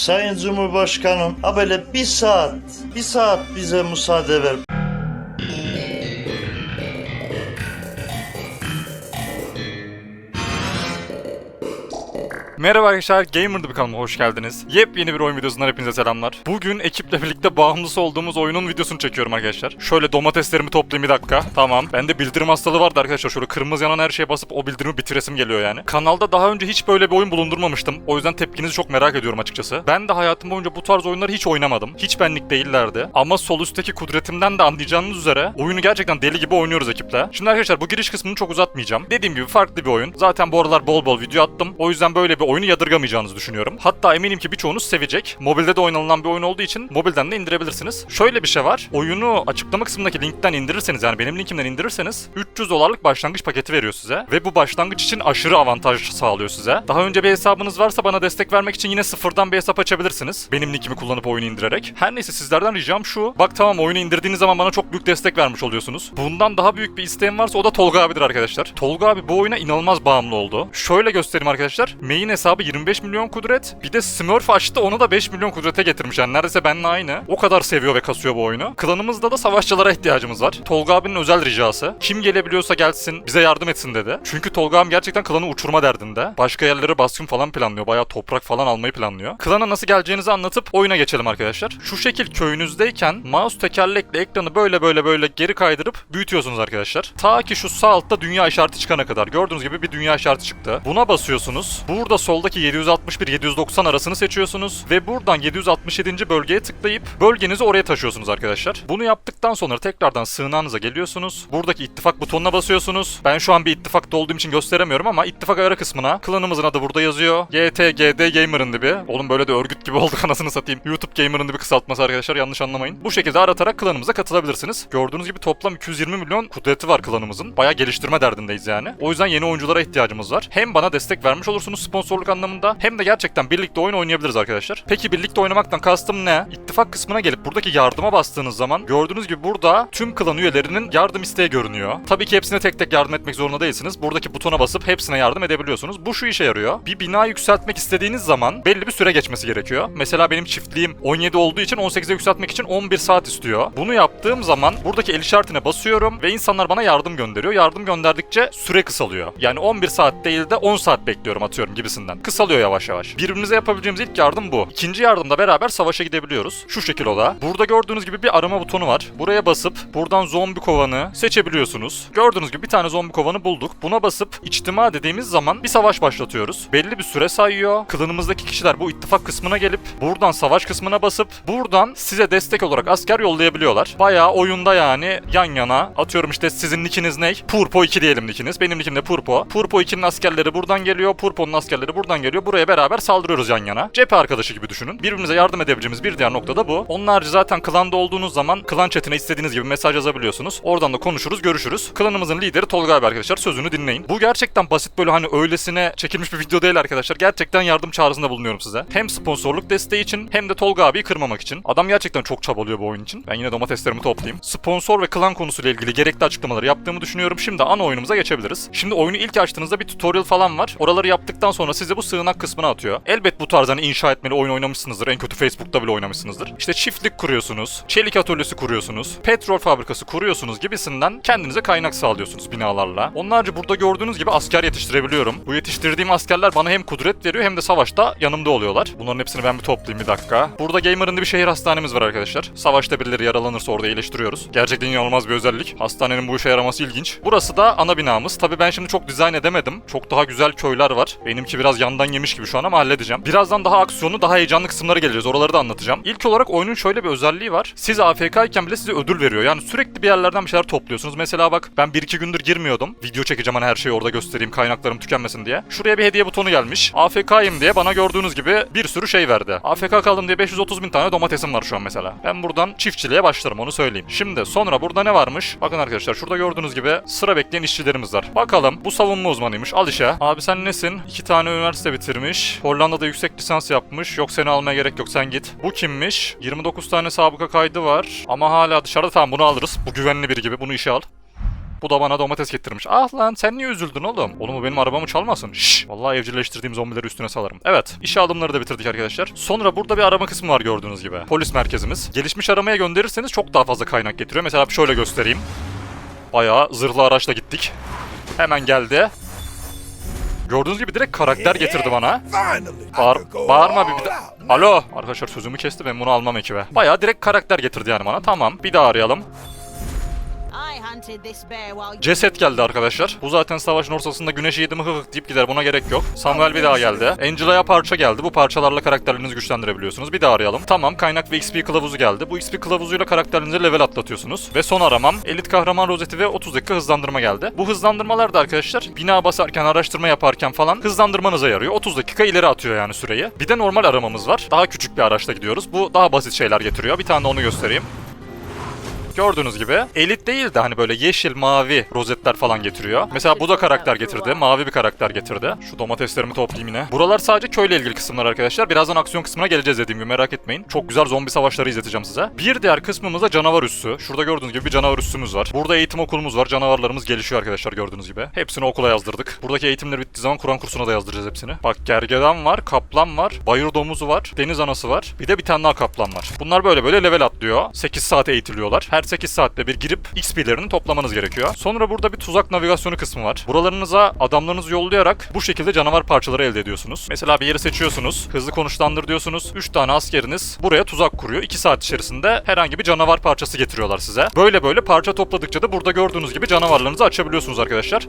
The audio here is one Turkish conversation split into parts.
Sayın Cumhurbaşkanım, ha böyle bir saat, bir saat bize müsaade ver. Merhaba arkadaşlar, Gamer'da bir kanalıma hoş geldiniz. Yepyeni bir oyun videosundan hepinize selamlar. Bugün ekiple birlikte bağımlısı olduğumuz oyunun videosunu çekiyorum arkadaşlar. Şöyle domateslerimi toplayayım bir dakika. Tamam. Bende bildirim hastalığı vardı arkadaşlar. Şöyle kırmızı yanan her şeye basıp o bildirimi bitiresim geliyor yani. Kanalda daha önce hiç böyle bir oyun bulundurmamıştım. O yüzden tepkinizi çok merak ediyorum açıkçası. Ben de hayatım boyunca bu tarz oyunları hiç oynamadım. Hiç benlik değillerdi. Ama sol üstteki kudretimden de anlayacağınız üzere oyunu gerçekten deli gibi oynuyoruz ekiple. Şimdi arkadaşlar bu giriş kısmını çok uzatmayacağım. Dediğim gibi farklı bir oyun. Zaten bu aralar bol bol video attım. O yüzden böyle bir oyunu yadırgamayacağınızı düşünüyorum. Hatta eminim ki birçoğunuz sevecek. Mobilde de oynanılan bir oyun olduğu için mobilden de indirebilirsiniz. Şöyle bir şey var. Oyunu açıklama kısmındaki linkten indirirseniz yani benim linkimden indirirseniz 300 dolarlık başlangıç paketi veriyor size. Ve bu başlangıç için aşırı avantaj sağlıyor size. Daha önce bir hesabınız varsa bana destek vermek için yine sıfırdan bir hesap açabilirsiniz. Benim linkimi kullanıp oyunu indirerek. Her neyse sizlerden ricam şu. Bak tamam oyunu indirdiğiniz zaman bana çok büyük destek vermiş oluyorsunuz. Bundan daha büyük bir isteğim varsa o da Tolga abidir arkadaşlar. Tolga abi bu oyuna inanılmaz bağımlı oldu. Şöyle göstereyim arkadaşlar. Main hesabı 25 milyon kudret. Bir de Smurf açtı onu da 5 milyon kudrete getirmiş. Yani neredeyse benimle aynı. O kadar seviyor ve kasıyor bu oyunu. Klanımızda da savaşçılara ihtiyacımız var. Tolga abinin özel ricası. Kim gelebiliyorsa gelsin bize yardım etsin dedi. Çünkü Tolga abim gerçekten klanı uçurma derdinde. Başka yerlere baskın falan planlıyor. Bayağı toprak falan almayı planlıyor. Klana nasıl geleceğinizi anlatıp oyuna geçelim arkadaşlar. Şu şekil köyünüzdeyken mouse tekerlekle ekranı böyle böyle böyle geri kaydırıp büyütüyorsunuz arkadaşlar. Ta ki şu sağ altta dünya işareti çıkana kadar. Gördüğünüz gibi bir dünya işareti çıktı. Buna basıyorsunuz. Burada soldaki 761-790 arasını seçiyorsunuz. Ve buradan 767. bölgeye tıklayıp bölgenizi oraya taşıyorsunuz arkadaşlar. Bunu yaptıktan sonra tekrardan sığınağınıza geliyorsunuz. Buradaki ittifak butonuna basıyorsunuz. Ben şu an bir ittifakta olduğum için gösteremiyorum ama ittifak ara kısmına klanımızın adı burada yazıyor. YTGD Gamer'ın dibi. Oğlum böyle de örgüt gibi olduk anasını satayım. YouTube Gamer'ın dibi kısaltması arkadaşlar yanlış anlamayın. Bu şekilde aratarak klanımıza katılabilirsiniz. Gördüğünüz gibi toplam 220 milyon kudreti var klanımızın. Bayağı geliştirme derdindeyiz yani. O yüzden yeni oyunculara ihtiyacımız var. Hem bana destek vermiş olursunuz sponsorluk anlamında hem de gerçekten birlikte oyun oynayabiliriz arkadaşlar. Peki birlikte oynamaktan kastım ne? İttifak kısmına gelip buradaki yardıma bastığınız zaman gördüğünüz gibi burada tüm klan üyelerinin yardım isteği görünüyor. Tabii ki hepsine tek tek yardım etmek zorunda değilsiniz. Buradaki butona basıp hepsine yardım edebiliyorsunuz. Bu şu işe yarıyor. Bir bina yükseltmek istediğiniz zaman belli bir süre geçmesi gerekiyor. Mesela benim çiftliğim 17 olduğu için 18'e yükseltmek için 11 saat istiyor. Bunu yaptığım zaman buradaki el işaretine basıyorum ve insanlar bana yardım gönderiyor. Yardım gönderdikçe süre kısalıyor. Yani 11 saat değil de 10 saat bekliyorum atıyorum gibisinden. Kısalıyor yavaş yavaş. Birbirimize yapabileceğimiz ilk yardım bu. İkinci yardımda beraber savaşa gidebiliyoruz. Şu şekil o da. Burada gördüğünüz gibi bir arama butonu var. Buraya basıp buradan zombi kovanı seçebiliyorsunuz. Gördüğünüz gibi bir tane zombi kovanı bulduk. Buna basıp içtima dediğimiz zaman bir savaş başlatıyoruz. Belli bir süre sayıyor. Klanımızdaki kişiler bu ittifak kısmına gelip buradan savaş kısmına basıp buradan size destek olarak asker yollayabiliyorlar. Bayağı oyunda yani yan yana atıyorum işte sizin nickiniz ne? Purpo 2 diyelim nickiniz. Benim nickim de Purpo. Purpo 2'nin askerleri buradan geliyor. Purpo'nun askerleri buradan geliyor. Buraya beraber saldırıyoruz yan yana. Cephe arkadaşı gibi düşünün. Birbirimize yardım edebileceğimiz bir diğer nokta da bu. Onun zaten klanda olduğunuz zaman klan chatine istediğiniz gibi mesaj yazabiliyorsunuz. Oradan da konuşuruz, görüşürüz. Klanımızın lideri Tolga abi arkadaşlar. Sözünü dinleyin. Bu gerçekten basit böyle hani öylesine çekilmiş bir video değil arkadaşlar. Gerçekten yardım çağrısında bulunuyorum size. Hem sponsorluk desteği için hem de Tolga abiyi kırmamak için. Adam gerçekten çok çabalıyor bu oyun için. Ben yine domateslerimi toplayayım. Sponsor ve klan konusuyla ilgili gerekli açıklamaları yaptığımı düşünüyorum. Şimdi ana oyunumuza geçebiliriz. Şimdi oyunu ilk açtığınızda bir tutorial falan var. Oraları yaptıktan sonra size bu sığınak kısmına atıyor. Elbet bu tarz hani inşa etmeli oyun oynamışsınızdır. En kötü Facebook'ta bile oynamışsınızdır. İşte çiftlik kuruyorsunuz. Çelik atölyesi kuruyorsunuz. Petrol fabrikası kuruyorsunuz gibisinden kendinize kaynak sağlıyorsunuz binalarla. Onlarca burada gördüğünüz gibi asker yetiştirebiliyorum. Bu yetiştirdiğim askerler bana hem kudret veriyor hem de savaşta yanımda oluyorlar. Bunların hepsini ben bir toplayayım bir dakika. Burada Gamer'ın bir şehir hastanemiz var arkadaşlar. Savaşta birileri yaralanırsa orada iyileştiriyoruz. Gerçekten inanılmaz bir özellik. Hastanenin bu işe yaraması ilginç. Burası da ana binamız. Tabii ben şimdi çok dizayn edemedim. Çok daha güzel köyler var. Benimki biraz yandan yemiş gibi şu an ama halledeceğim. Birazdan daha aksiyonlu, daha heyecanlı kısımlara geleceğiz. Oraları da anlatacağım. İlk olarak oyunun şöyle bir özelliği var. Siz AFK iken bile size ödül veriyor. Yani sürekli bir yerlerden bir şeyler topluyorsunuz. Mesela bak ben 1-2 gündür girmiyordum. Video çekeceğim hani her şeyi orada göstereyim kaynaklarım tükenmesin diye. Şuraya bir hediye butonu gelmiş. AFK'yim diye bana gördüğünüz gibi bir sürü şey verdi. AFK kaldım diye 530 bin tane domatesim var şu an mesela. Ben buradan çiftçiliğe başlarım onu söyleyeyim. Şimdi sonra burada ne varmış? Bakın arkadaşlar şurada gördüğünüz gibi sıra bekleyen işçilerimiz var. Bakalım bu savunma uzmanıymış. Al işe. Abi sen nesin? İki tane üniversite bitirmiş. Hollanda'da yüksek lisans yapmış. Yok seni almaya gerek yok sen git. Bu kimmiş? 29 tane sabıka kaydı var. Ama hala dışarıda tamam bunu alırız. Bu güvenli biri gibi bunu işe al. Bu da bana domates getirmiş. Ah lan sen niye üzüldün oğlum? Oğlum benim arabamı çalmasın. Şşş. Vallahi evcilleştirdiğim zombileri üstüne salarım. Evet. iş alımları da bitirdik arkadaşlar. Sonra burada bir arama kısmı var gördüğünüz gibi. Polis merkezimiz. Gelişmiş aramaya gönderirseniz çok daha fazla kaynak getiriyor. Mesela şöyle göstereyim. Bayağı zırhlı araçla gittik. Hemen geldi. Gördüğünüz gibi direkt karakter getirdi bana. Bağır, bağırma bir, bir. Alo. Arkadaşlar sözümü kesti ben bunu almam ekibe. Bayağı direkt karakter getirdi yani bana. Tamam bir daha arayalım. Ceset geldi arkadaşlar. Bu zaten savaşın ortasında güneşi yedi mi hık hık deyip gider buna gerek yok. Samuel bir daha geldi. Angela'ya parça geldi. Bu parçalarla karakterlerinizi güçlendirebiliyorsunuz. Bir daha arayalım. Tamam kaynak ve XP kılavuzu geldi. Bu XP kılavuzuyla karakterlerinizi level atlatıyorsunuz. Ve son aramam elit kahraman rozeti ve 30 dakika hızlandırma geldi. Bu hızlandırmalar da arkadaşlar bina basarken araştırma yaparken falan hızlandırmanıza yarıyor. 30 dakika ileri atıyor yani süreyi. Bir de normal aramamız var. Daha küçük bir araçla gidiyoruz. Bu daha basit şeyler getiriyor. Bir tane de onu göstereyim. Gördüğünüz gibi elit değil de hani böyle yeşil, mavi rozetler falan getiriyor. Mesela bu da karakter getirdi. Mavi bir karakter getirdi. Şu domateslerimi toplayayım yine. Buralar sadece köyle ilgili kısımlar arkadaşlar. Birazdan aksiyon kısmına geleceğiz dediğim gibi merak etmeyin. Çok güzel zombi savaşları izleteceğim size. Bir diğer kısmımız da canavar üssü. Şurada gördüğünüz gibi bir canavar üssümüz var. Burada eğitim okulumuz var. Canavarlarımız gelişiyor arkadaşlar gördüğünüz gibi. Hepsini okula yazdırdık. Buradaki eğitimler bittiği zaman Kur'an kursuna da yazdıracağız hepsini. Bak gergedan var, kaplan var, bayır domuzu var, deniz anası var. Bir de bir tane daha kaplan var. Bunlar böyle böyle level atlıyor. 8 saat eğitiliyorlar. Her 8 saatte bir girip XP'lerini toplamanız gerekiyor. Sonra burada bir tuzak navigasyonu kısmı var. Buralarınıza adamlarınızı yollayarak bu şekilde canavar parçaları elde ediyorsunuz. Mesela bir yeri seçiyorsunuz. Hızlı konuşlandır diyorsunuz. 3 tane askeriniz buraya tuzak kuruyor. 2 saat içerisinde herhangi bir canavar parçası getiriyorlar size. Böyle böyle parça topladıkça da burada gördüğünüz gibi canavarlarınızı açabiliyorsunuz arkadaşlar.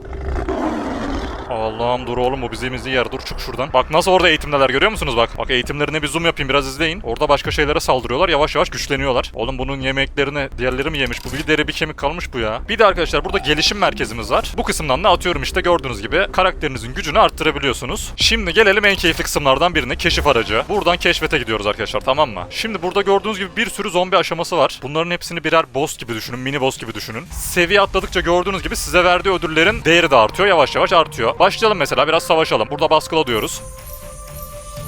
Allah'ım dur oğlum bu bizi bizi yer. Dur çık şuradan. Bak nasıl orada eğitimdeler görüyor musunuz bak. Bak eğitimlerine bir zoom yapayım biraz izleyin. Orada başka şeylere saldırıyorlar. Yavaş yavaş güçleniyorlar. Oğlum bunun yemeklerini diğerleri mi yemiş? Bu bir deri bir kemik kalmış bu ya. Bir de arkadaşlar burada gelişim merkezimiz var. Bu kısımdan da atıyorum işte gördüğünüz gibi karakterinizin gücünü arttırabiliyorsunuz. Şimdi gelelim en keyifli kısımlardan birine. Keşif aracı. Buradan keşfete gidiyoruz arkadaşlar tamam mı? Şimdi burada gördüğünüz gibi bir sürü zombi aşaması var. Bunların hepsini birer boss gibi düşünün. Mini boss gibi düşünün. Seviye atladıkça gördüğünüz gibi size verdiği ödüllerin değeri de artıyor. Yavaş yavaş artıyor. Başlayalım mesela biraz savaşalım. Burada baskıla diyoruz.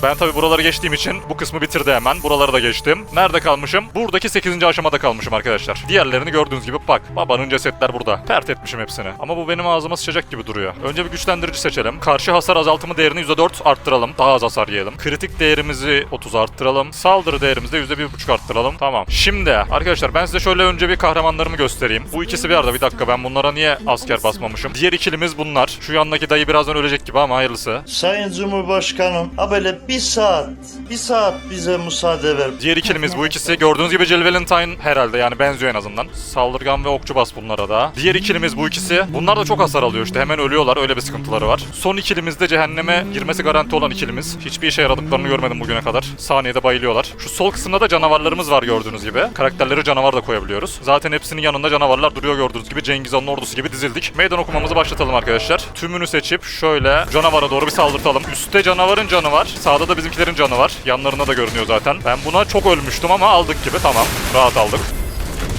Ben tabi buraları geçtiğim için bu kısmı bitirdi hemen. Buraları da geçtim. Nerede kalmışım? Buradaki 8. aşamada kalmışım arkadaşlar. Diğerlerini gördüğünüz gibi bak. Babanın cesetler burada. Pert etmişim hepsini. Ama bu benim ağzıma sıçacak gibi duruyor. Önce bir güçlendirici seçelim. Karşı hasar azaltımı değerini %4 arttıralım. Daha az hasar yiyelim. Kritik değerimizi 30 arttıralım. Saldırı değerimizi de %1.5 arttıralım. Tamam. Şimdi arkadaşlar ben size şöyle önce bir kahramanlarımı göstereyim. Bu ikisi bir arada. Bir dakika ben bunlara niye asker basmamışım? Diğer ikilimiz bunlar. Şu yandaki dayı birazdan ölecek gibi ama hayırlısı. Sayın Cumhurbaşkanım, ha böyle bir saat, bir saat bize müsaade ver. Diğer ikilimiz bu ikisi. Gördüğünüz gibi Jill Valentine herhalde yani benziyor en azından. Saldırgan ve okçu bas bunlara da. Diğer ikilimiz bu ikisi. Bunlar da çok hasar alıyor işte. Hemen ölüyorlar. Öyle bir sıkıntıları var. Son ikilimiz de cehenneme girmesi garanti olan ikilimiz. Hiçbir işe yaradıklarını görmedim bugüne kadar. Saniyede bayılıyorlar. Şu sol kısımda da canavarlarımız var gördüğünüz gibi. Karakterleri canavar da koyabiliyoruz. Zaten hepsinin yanında canavarlar duruyor gördüğünüz gibi. Cengiz Han'ın ordusu gibi dizildik. Meydan okumamızı başlatalım arkadaşlar. Tümünü seçip şöyle canavara doğru bir saldırtalım. Üstte canavarın canı var. Sağda da bizimkilerin canı var. Yanlarında da görünüyor zaten. Ben buna çok ölmüştüm ama aldık gibi. Tamam. Rahat aldık.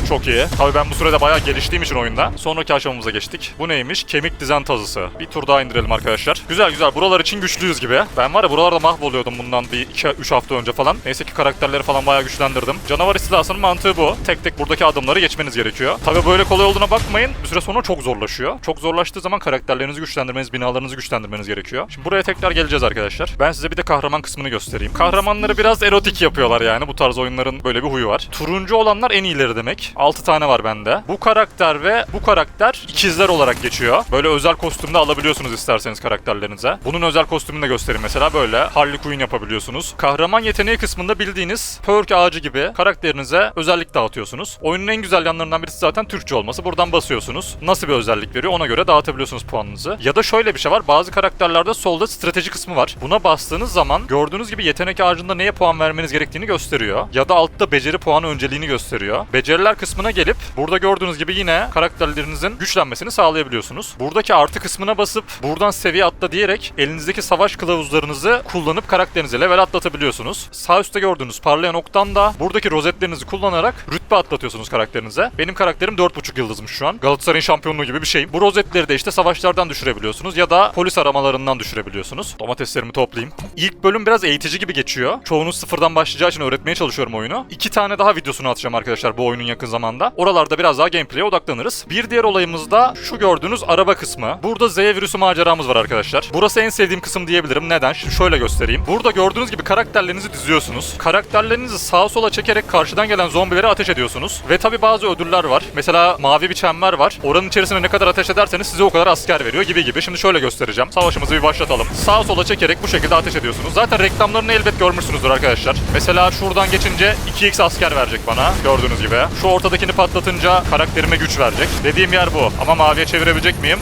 Çok iyi. Tabii ben bu sürede bayağı geliştiğim için oyunda. Sonraki aşamamıza geçtik. Bu neymiş? Kemik dizen tazısı. Bir tur daha indirelim arkadaşlar. Güzel güzel. Buralar için güçlüyüz gibi. Ben var ya buralarda mahvoluyordum bundan bir 2-3 hafta önce falan. Neyse ki karakterleri falan bayağı güçlendirdim. Canavar istilasının mantığı bu. Tek tek buradaki adımları geçmeniz gerekiyor. Tabii böyle kolay olduğuna bakmayın. Bir süre sonra çok zorlaşıyor. Çok zorlaştığı zaman karakterlerinizi güçlendirmeniz, binalarınızı güçlendirmeniz gerekiyor. Şimdi buraya tekrar geleceğiz arkadaşlar. Ben size bir de kahraman kısmını göstereyim. Kahramanları biraz erotik yapıyorlar yani. Bu tarz oyunların böyle bir huyu var. Turuncu olanlar en iyileri demek. 6 tane var bende. Bu karakter ve bu karakter ikizler olarak geçiyor. Böyle özel kostümde alabiliyorsunuz isterseniz karakterlerinize. Bunun özel kostümünü de göstereyim mesela böyle Harley Quinn yapabiliyorsunuz. Kahraman yeteneği kısmında bildiğiniz perk ağacı gibi karakterinize özellik dağıtıyorsunuz. Oyunun en güzel yanlarından birisi zaten Türkçe olması. Buradan basıyorsunuz. Nasıl bir özellik veriyor ona göre dağıtabiliyorsunuz puanınızı. Ya da şöyle bir şey var. Bazı karakterlerde solda strateji kısmı var. Buna bastığınız zaman gördüğünüz gibi yetenek ağacında neye puan vermeniz gerektiğini gösteriyor. Ya da altta beceri puanı önceliğini gösteriyor. Beceriler kısmına gelip burada gördüğünüz gibi yine karakterlerinizin güçlenmesini sağlayabiliyorsunuz. Buradaki artı kısmına basıp buradan seviye atla diyerek elinizdeki savaş kılavuzlarınızı kullanıp karakterinizi level atlatabiliyorsunuz. Sağ üstte gördüğünüz parlayan oktan da buradaki rozetlerinizi kullanarak rütbe atlatıyorsunuz karakterinize. Benim karakterim 4.5 yıldızmış şu an. Galatasaray'ın şampiyonluğu gibi bir şey. Bu rozetleri de işte savaşlardan düşürebiliyorsunuz ya da polis aramalarından düşürebiliyorsunuz. Domateslerimi toplayayım. İlk bölüm biraz eğitici gibi geçiyor. Çoğunuz sıfırdan başlayacağı için öğretmeye çalışıyorum oyunu. İki tane daha videosunu atacağım arkadaşlar bu oyunun yakın zamanda. Oralarda biraz daha gameplay'e odaklanırız. Bir diğer olayımız da şu gördüğünüz araba kısmı. Burada Z virüsü maceramız var arkadaşlar. Burası en sevdiğim kısım diyebilirim. Neden? Şimdi şöyle göstereyim. Burada gördüğünüz gibi karakterlerinizi diziyorsunuz. Karakterlerinizi sağa sola çekerek karşıdan gelen zombilere ateş ediyorsunuz. Ve tabi bazı ödüller var. Mesela mavi bir çember var. Oranın içerisine ne kadar ateş ederseniz size o kadar asker veriyor gibi gibi. Şimdi şöyle göstereceğim. Savaşımızı bir başlatalım. Sağa sola çekerek bu şekilde ateş ediyorsunuz. Zaten reklamlarını elbet görmüşsünüzdür arkadaşlar. Mesela şuradan geçince 2x asker verecek bana. Gördüğünüz gibi. Şu ortadakini patlatınca karakterime güç verecek. Dediğim yer bu. Ama maviye çevirebilecek miyim?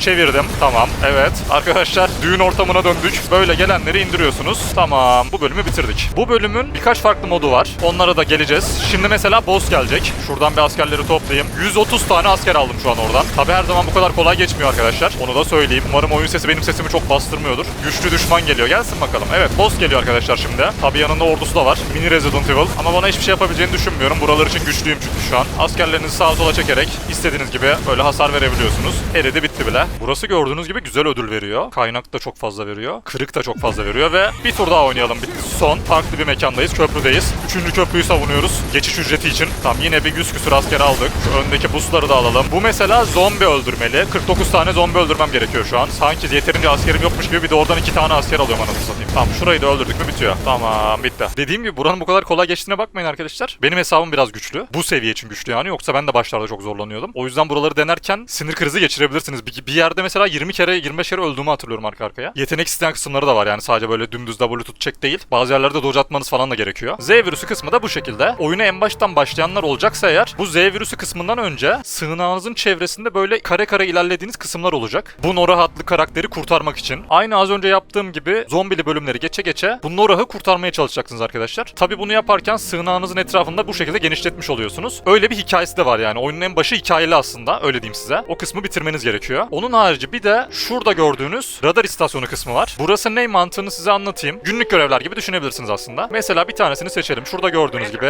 Çevirdim. Tamam. Evet. Arkadaşlar düğün ortamına döndük. Böyle gelenleri indiriyorsunuz. Tamam. Bu bölümü bitirdik. Bu bölümün birkaç farklı modu var. Onlara da geleceğiz. Şimdi mesela boss gelecek. Şuradan bir askerleri toplayayım. 130 tane asker aldım şu an oradan. Tabi her zaman bu kadar kolay geçmiyor arkadaşlar. Onu da söyleyeyim. Umarım oyun sesi benim sesimi çok bastırmıyordur. Güçlü düşman geliyor. Gelsin bakalım. Evet boss geliyor arkadaşlar şimdi. Tabi yanında ordusu da var. Mini Resident Evil. Ama bana hiçbir şey yapabileceğini düşünmüyorum. Buralar için güçlüyüm çünkü şu an. Askerlerinizi sağa sola çekerek istediğiniz gibi böyle hasar verebiliyorsunuz. Eridi bitti bile. Burası gördüğünüz gibi güzel ödül veriyor. Kaynak da çok fazla veriyor. Kırık da çok fazla veriyor ve bir tur daha oynayalım. Bitti. Son farklı bir mekandayız. Köprüdeyiz. Üçüncü köprüyü savunuyoruz. Geçiş ücreti için. Tamam yine bir 100 küsur asker aldık. Şu öndeki busları da alalım. Bu mesela zombi öldürmeli. 49 tane zombi öldürmem gerekiyor şu an. Sanki yeterince askerim yokmuş gibi bir de oradan iki tane asker alıyorum anasını satayım. Tamam şurayı da öldürdük mü bitiyor. Tamam bitti. Dediğim gibi buranın bu kadar kolay geçtiğine bakmayın arkadaşlar. Benim hesabım biraz güçlü. Bu seviye için güçlü yani. Yoksa ben de başlarda çok zorlanıyordum. O yüzden buraları denerken sinir krizi geçirebilirsiniz. Bir, bir yerde mesela 20 kere 25 kere öldüğümü hatırlıyorum arka arkaya. Yetenek isteyen kısımları da var yani sadece böyle dümdüz W tutacak değil. Bazı yerlerde dodge atmanız falan da gerekiyor. Z virüsü kısmı da bu şekilde. Oyuna en baştan başlayanlar olacaksa eğer bu Z virüsü kısmından önce sığınağınızın çevresinde böyle kare kare ilerlediğiniz kısımlar olacak. Bu Nora adlı karakteri kurtarmak için. Aynı az önce yaptığım gibi zombili bölümleri geçe geçe bu Nora'yı kurtarmaya çalışacaksınız arkadaşlar. Tabi bunu yaparken sığınağınızın etrafında bu şekilde genişletmiş oluyorsunuz. Öyle bir hikayesi de var yani. Oyunun en başı hikayeli aslında. Öyle diyeyim size. O kısmı bitirmeniz gerekiyor. Onun harici bir de şurada gördüğünüz radar istasyonu kısmı var. Burası ne mantığını size anlatayım. Günlük görevler gibi düşünebilirsiniz aslında. Mesela bir tanesini seçelim. Şurada gördüğünüz gibi.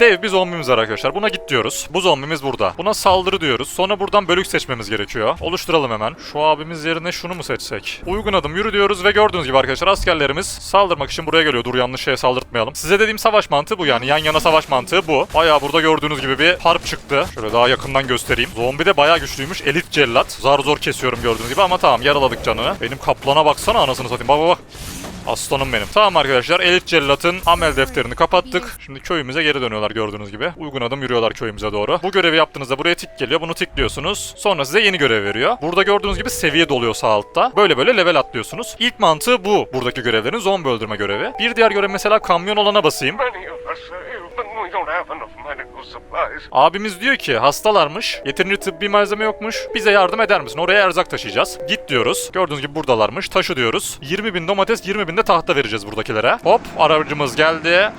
Dev bir zombimiz var arkadaşlar. Buna git diyoruz. Bu zombimiz burada. Buna saldırı diyoruz. Sonra buradan bölük seçmemiz gerekiyor. Oluşturalım hemen. Şu abimiz yerine şunu mu seçsek? Uygun adım yürü diyoruz ve gördüğünüz gibi arkadaşlar askerlerimiz saldırmak için buraya geliyor. Dur yanlış şeye saldırtmayalım. Size dediğim savaş mantığı bu yani. Yan yana savaş mantığı bu. Bayağı burada gördüğünüz gibi bir harp çıktı. Şöyle daha yakından göstereyim. Zombi de bayağı güçlüymüş. Elit cellat. Zar zor kesiyorum gördüğünüz gibi ama tamam yaraladık canını. Benim kaplana baksana anasını satayım. Bak bak bak. Aslanım benim. Tamam arkadaşlar Elit Cellat'ın amel defterini kapattık. Şimdi köyümüze geri dönüyorlar gördüğünüz gibi. Uygun adım yürüyorlar köyümüze doğru. Bu görevi yaptığınızda buraya tik geliyor. Bunu tikliyorsunuz. Sonra size yeni görev veriyor. Burada gördüğünüz gibi seviye doluyor sağ altta. Böyle böyle level atlıyorsunuz. İlk mantığı bu. Buradaki görevlerin zombi öldürme görevi. Bir diğer görev mesela kamyon olana basayım. Abimiz diyor ki hastalarmış, yeterince tıbbi malzeme yokmuş, bize yardım eder misin? Oraya erzak taşıyacağız. Git diyoruz. Gördüğünüz gibi buradalarmış. Taşı diyoruz. 20 bin domates, 20 bin de tahta vereceğiz buradakilere. Hop aracımız geldi.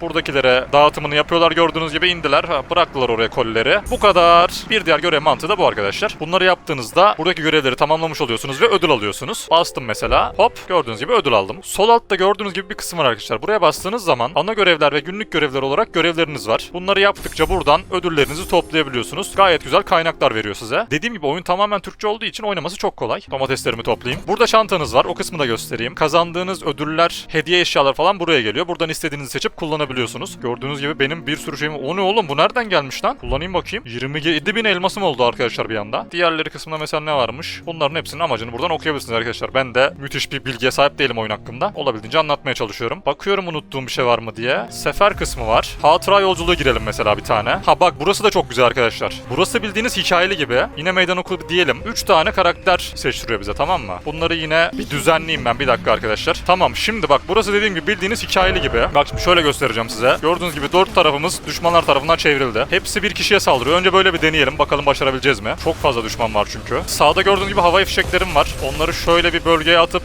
Buradakilere dağıtımını yapıyorlar gördüğünüz gibi indiler. Bıraktılar oraya kolileri. Bu kadar. Bir diğer görev mantığı da bu arkadaşlar. Bunları yaptığınızda buradaki görevleri tamamlamış oluyorsunuz ve ödül alıyorsunuz. Bastım mesela. Hop gördüğünüz gibi ödül aldım. Sol altta gördüğünüz gibi bir kısım var arkadaşlar. Buraya bastığınız zaman ana görevler ve günlük görevler olarak görevleriniz var. Bunları yaptıkça buradan ödüllerinizi toplayabiliyorsunuz. Gayet güzel kaynaklar veriyor size. Dediğim gibi oyun tamamen Türkçe olduğu için oynaması çok kolay. Domateslerimi toplayayım. Burada çantanız var. O kısmı da göstereyim. Kazandığınız ödüller, hediye eşyalar falan buraya geliyor. Buradan istediğinizi seçip kullanabiliyorsunuz. Gördüğünüz gibi benim bir sürü şeyim... O ne oğlum bu nereden gelmiş lan? Kullanayım bakayım. 27 bin elmasım oldu arkadaşlar bir anda. Diğerleri kısmında mesela ne varmış? Bunların hepsinin amacını buradan okuyabilirsiniz arkadaşlar. Ben de müthiş bir bilgiye sahip değilim oyun hakkında. Olabildiğince anlatmaya çalışıyorum. Bakıyorum unuttuğum bir şey var mı diye. Sefer kısmı var. Hatıra yolculuğu girelim mesela bir tane. Ha bak burası da çok güzel arkadaşlar. Burası bildiğiniz hikayeli gibi. Yine meydan okulu diyelim. 3 tane karakter seçtiriyor bize tamam mı? Bunları yine bir düzenleyeyim ben bir dakika arkadaşlar. Tamam şimdi bak burası dediğim gibi bildiğiniz hikayeli gibi. Bak şimdi şöyle göstereceğim size. Gördüğünüz gibi dört tarafımız düşmanlar tarafından çevrildi. Hepsi bir kişiye saldırıyor. Önce böyle bir deneyelim. Bakalım başarabileceğiz mi? Çok fazla düşman var çünkü. Sağda gördüğünüz gibi havai fişeklerim var. Onları şöyle bir bölgeye atıp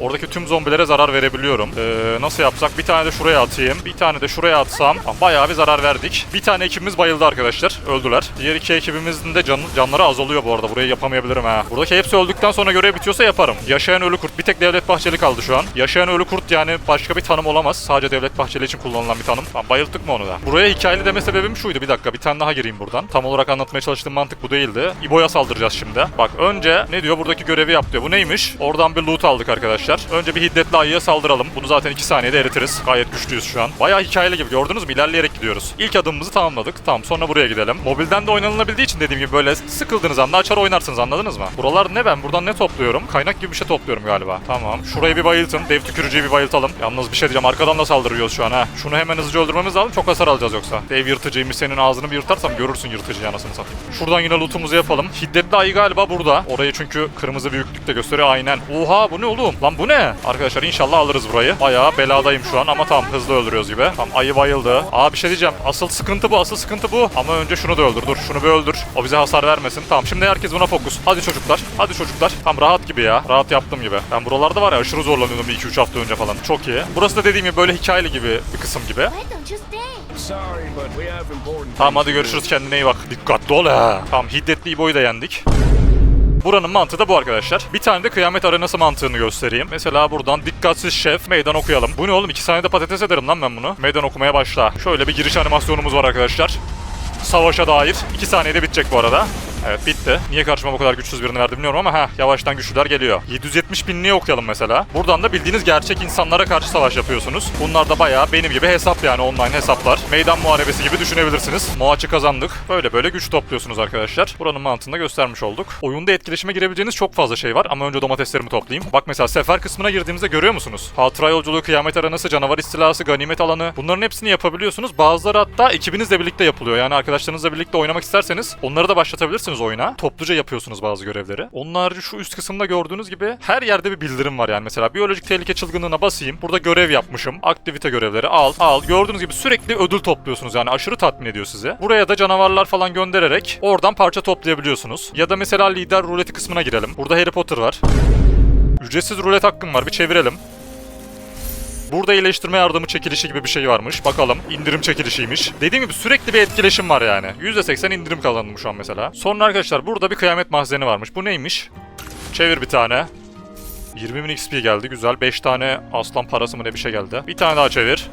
Oradaki tüm zombilere zarar verebiliyorum. Ee, nasıl yapsak? Bir tane de şuraya atayım. Bir tane de şuraya atsam. Ah, Bayağı bir zarar verdik. Bir tane ekibimiz bayıldı arkadaşlar. Öldüler. Diğer iki ekibimizin de can, canları azalıyor bu arada. Burayı yapamayabilirim ha. Buradaki hepsi öldükten sonra görev bitiyorsa yaparım. Yaşayan ölü kurt. Bir tek Devlet Bahçeli kaldı şu an. Yaşayan ölü kurt yani başka bir tanım olamaz. Sadece Devlet Bahçeli için kullanılan bir tanım. Tamam bayılttık mı onu da? Buraya hikayeli deme sebebim şuydu. Bir dakika bir tane daha gireyim buradan. Tam olarak anlatmaya çalıştığım mantık bu değildi. İbo'ya saldıracağız şimdi. Bak önce ne diyor? Buradaki görevi yap diyor. Bu neymiş? Oradan bir loot aldık arkadaşlar. Arkadaşlar. Önce bir hiddetli ayıya saldıralım. Bunu zaten 2 saniyede eritiriz. Gayet güçlüyüz şu an. Bayağı hikayeli gibi gördünüz mü? İlerleyerek gidiyoruz. İlk adımımızı tamamladık. Tamam sonra buraya gidelim. Mobilden de oynanılabildiği için dediğim gibi böyle sıkıldığınız anda açar oynarsınız anladınız mı? Buralar ne ben? Buradan ne topluyorum? Kaynak gibi bir şey topluyorum galiba. Tamam. Şurayı bir bayıltın. Dev tükürücüyü bir bayıltalım. Yalnız bir şey diyeceğim. Arkadan da saldırıyoruz şu an ha. Şunu hemen hızlıca öldürmemiz lazım. Çok hasar alacağız yoksa. Dev yırtıcıymış senin ağzını bir yırtarsam görürsün yırtıcıyı anasını satayım. Şuradan yine lootumuzu yapalım. Hiddetli ayı galiba burada. Orayı çünkü kırmızı büyüklükte gösteriyor aynen. Oha bu ne oğlum? Lan bu ne? Arkadaşlar inşallah alırız burayı. Bayağı beladayım şu an ama tamam hızlı öldürüyoruz gibi. Tamam ayı bayıldı. Aa bir şey diyeceğim. Asıl sıkıntı bu. Asıl sıkıntı bu. Ama önce şunu da öldür. Dur şunu bir öldür. O bize hasar vermesin. Tamam şimdi herkes buna fokus. Hadi çocuklar. Hadi çocuklar. Tam rahat gibi ya. Rahat yaptığım gibi. Ben buralarda var ya aşırı zorlanıyordum bir 2-3 hafta önce falan. Çok iyi. Burası da dediğim gibi böyle hikayeli gibi bir kısım gibi. Tamam hadi görüşürüz kendine iyi bak. Dikkatli ol ha. Tamam hiddetli İbo'yu da yendik. Buranın mantığı da bu arkadaşlar. Bir tane de kıyamet arenası mantığını göstereyim. Mesela buradan dikkatsiz şef meydan okuyalım. Bu ne oğlum? 2 saniyede patates ederim lan ben bunu. Meydan okumaya başla. Şöyle bir giriş animasyonumuz var arkadaşlar. Savaşa dair. 2 saniyede bitecek bu arada. Evet bitti. Niye karşıma bu kadar güçsüz birini verdim bilmiyorum ama ha yavaştan güçlüler geliyor. 770 binliği okuyalım mesela. Buradan da bildiğiniz gerçek insanlara karşı savaş yapıyorsunuz. Bunlar da bayağı benim gibi hesap yani online hesaplar. Meydan muharebesi gibi düşünebilirsiniz. Maçı kazandık. Böyle böyle güç topluyorsunuz arkadaşlar. Buranın mantığını göstermiş olduk. Oyunda etkileşime girebileceğiniz çok fazla şey var ama önce domateslerimi toplayayım. Bak mesela sefer kısmına girdiğimizde görüyor musunuz? Hatıra yolculuğu, kıyamet aranası, canavar istilası, ganimet alanı. Bunların hepsini yapabiliyorsunuz. Bazıları hatta ekibinizle birlikte yapılıyor. Yani arkadaşlarınızla birlikte oynamak isterseniz onları da başlatabilirsiniz oyuna. Topluca yapıyorsunuz bazı görevleri. Onun harici şu üst kısımda gördüğünüz gibi her yerde bir bildirim var yani. Mesela biyolojik tehlike çılgınlığına basayım. Burada görev yapmışım. Aktivite görevleri al al. Gördüğünüz gibi sürekli ödül topluyorsunuz yani aşırı tatmin ediyor sizi. Buraya da canavarlar falan göndererek oradan parça toplayabiliyorsunuz. Ya da mesela lider ruleti kısmına girelim. Burada Harry Potter var. Ücretsiz rulet hakkım var. Bir çevirelim. Burada iyileştirme yardımı çekilişi gibi bir şey varmış. Bakalım indirim çekilişiymiş. Dediğim gibi sürekli bir etkileşim var yani. %80 indirim kazandım şu an mesela. Sonra arkadaşlar burada bir kıyamet mahzeni varmış. Bu neymiş? Çevir bir tane. 20 bin XP geldi güzel. 5 tane aslan parası mı ne bir şey geldi. Bir tane daha çevir.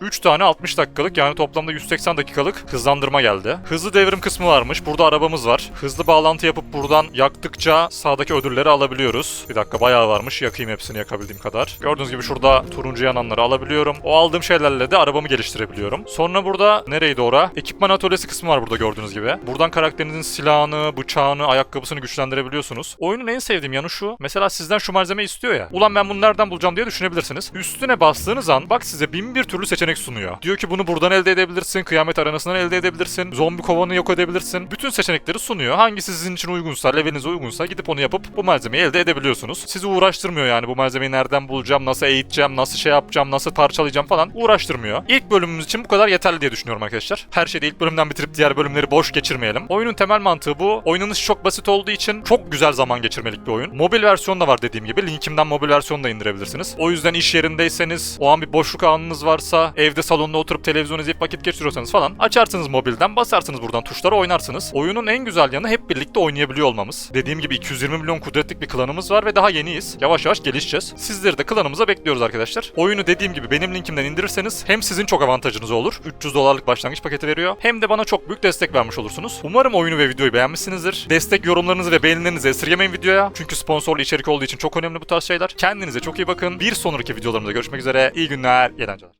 3 tane 60 dakikalık yani toplamda 180 dakikalık hızlandırma geldi. Hızlı devrim kısmı varmış. Burada arabamız var. Hızlı bağlantı yapıp buradan yaktıkça sağdaki ödülleri alabiliyoruz. Bir dakika bayağı varmış. Yakayım hepsini yakabildiğim kadar. Gördüğünüz gibi şurada turuncu yananları alabiliyorum. O aldığım şeylerle de arabamı geliştirebiliyorum. Sonra burada nereydi ora? Ekipman atölyesi kısmı var burada gördüğünüz gibi. Buradan karakterinizin silahını, bıçağını, ayakkabısını güçlendirebiliyorsunuz. Oyunun en sevdiğim yanı şu. Mesela sizden şu malzeme istiyor ya. Ulan ben bunu nereden bulacağım diye düşünebilirsiniz. Üstüne bastığınız an bak size bin bir türlü seçenek sunuyor. Diyor ki bunu buradan elde edebilirsin, kıyamet aranasından elde edebilirsin, zombi kovanı yok edebilirsin. Bütün seçenekleri sunuyor. Hangisi sizin için uygunsa, levelinize uygunsa gidip onu yapıp bu malzemeyi elde edebiliyorsunuz. Sizi uğraştırmıyor yani bu malzemeyi nereden bulacağım, nasıl eğiteceğim, nasıl şey yapacağım, nasıl parçalayacağım falan uğraştırmıyor. İlk bölümümüz için bu kadar yeterli diye düşünüyorum arkadaşlar. Her şeyi ilk bölümden bitirip diğer bölümleri boş geçirmeyelim. Oyunun temel mantığı bu. Oynanışı çok basit olduğu için çok güzel zaman geçirmelik bir oyun. Mobil versiyon da var dediğim gibi. Linkimden mobil versiyon da indirebilirsiniz. O yüzden iş yerindeyseniz, o an bir boşluk anınız varsa, evde salonda oturup televizyon izleyip vakit geçiriyorsanız falan açarsınız mobilden, basarsınız buradan tuşlara oynarsınız. Oyunun en güzel yanı hep birlikte oynayabiliyor olmamız. Dediğim gibi 220 milyon kudretlik bir klanımız var ve daha yeniyiz. Yavaş yavaş gelişeceğiz. Sizleri de klanımıza bekliyoruz arkadaşlar. Oyunu dediğim gibi benim linkimden indirirseniz hem sizin çok avantajınız olur. 300 dolarlık başlangıç paketi veriyor. Hem de bana çok büyük destek vermiş olursunuz. Umarım oyunu ve videoyu beğenmişsinizdir. Destek yorumlarınızı ve beğenilerinizi esirgemeyin videoya. Çünkü sponsorlu içerik olduğu için çok önemli bu tarz şeyler. Kendinize çok iyi bakın. Bir sonraki videolarımda görüşmek üzere. İyi günler, eğlenceler.